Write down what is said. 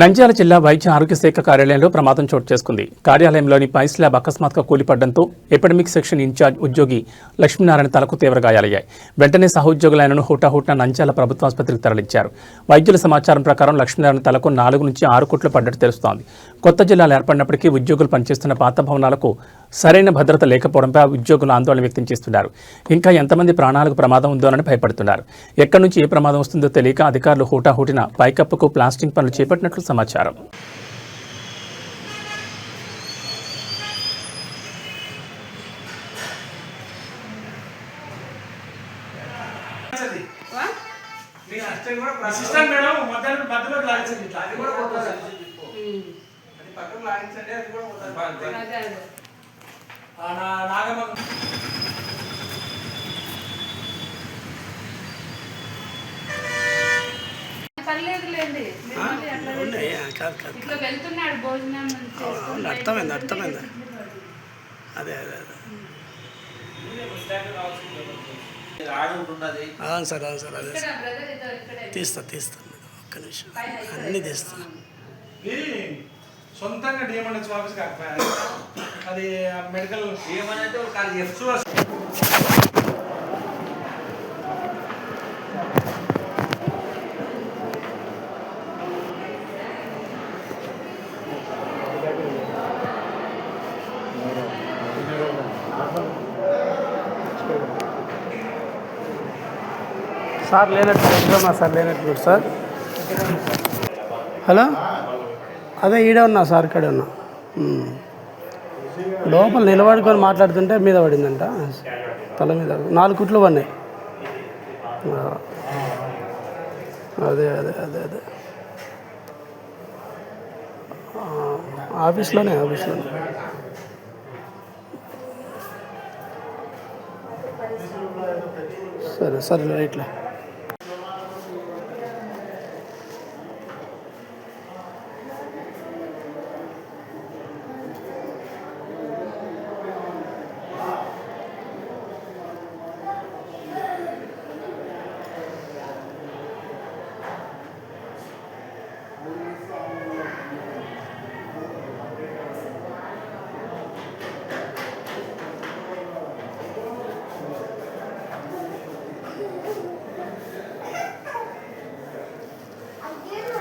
నంద్యాల జిల్లా వైద్య ఆరోగ్య శాఖ కార్యాలయంలో ప్రమాదం చోటు చేసుకుంది. కార్యాలయంలోని పై స్లాబ్ అకస్మాత్తుగా కూలిపడడంతో ఎపిడమిక్ సెక్షన్ ఇన్ఛార్జ్ ఉద్యోగి లక్ష్మీనారాయణ తలకు తీవ్ర గాయాలయ్యాయి. వెంటనే సహోద్యోగులైనను హుటాహుటిన నంద్యాల ప్రభుత్వ ఆసుపత్రికి తరలించారు. వైద్యుల సమాచారం ప్రకారం లక్ష్మీనారాయణ తలకు నాలుగు నుంచి ఆరు కోట్లు పడ్డట్టు తెలుస్తోంది. కొత్త జిల్లాలు ఏర్పడినప్పటికీ ఉద్యోగులు పనిచేస్తున్న పాత భవనాలకు సరైన భద్రత లేకపోవడంపై ఆ ఉద్యోగులు ఆందోళన వ్యక్తం చేస్తున్నారు. ఇంకా ఎంతమంది ప్రాణాలకు ప్రమాదం ఉందోనని భయపడుతున్నారు. ఎక్కడి నుంచి ఏ ప్రమాదం వస్తుందో తెలియక అధికారులు హూటాహూటిన పైకప్పుకు ప్లాస్టింగ్ పనులు చేపట్టినట్లు సమాచారం. అది కూడా పోతుంది. అది పక్కన లాగించండి అది కూడా నా నాగమ్మ అవును, అర్థమైంది అర్థమైంది. అదే అదే అదే. అవును సార్ అవును సార్ అదే ఇక్కడ బ్రదర్ ఇదో ఇక్కడే తీస్తా తీస్తాను ఒక్క నిమిషం. అన్నీ తీస్తాను సొంతంగా డిఎంఎన్హెచ్ ఆఫీస్ కాకపోయా అది మెడికల్ ఏమనంటే ఒక ఎఫ్సు సార్ లేనట్టు సార్ లేనట్టు సార్. హలో? అదే ఈడే ఉన్నా సార్ ఇక్కడే ఉన్నా. లోపల నిలబడుకొని మాట్లాడుతుంటే మీద పడిందంట. తల మీద. నాలుగు కుట్లు పడినాయి. అదే అదే అదే అదే. ఆఫీస్లోనే ఆఫీస్లోనే. సరే సరే ఇట్లా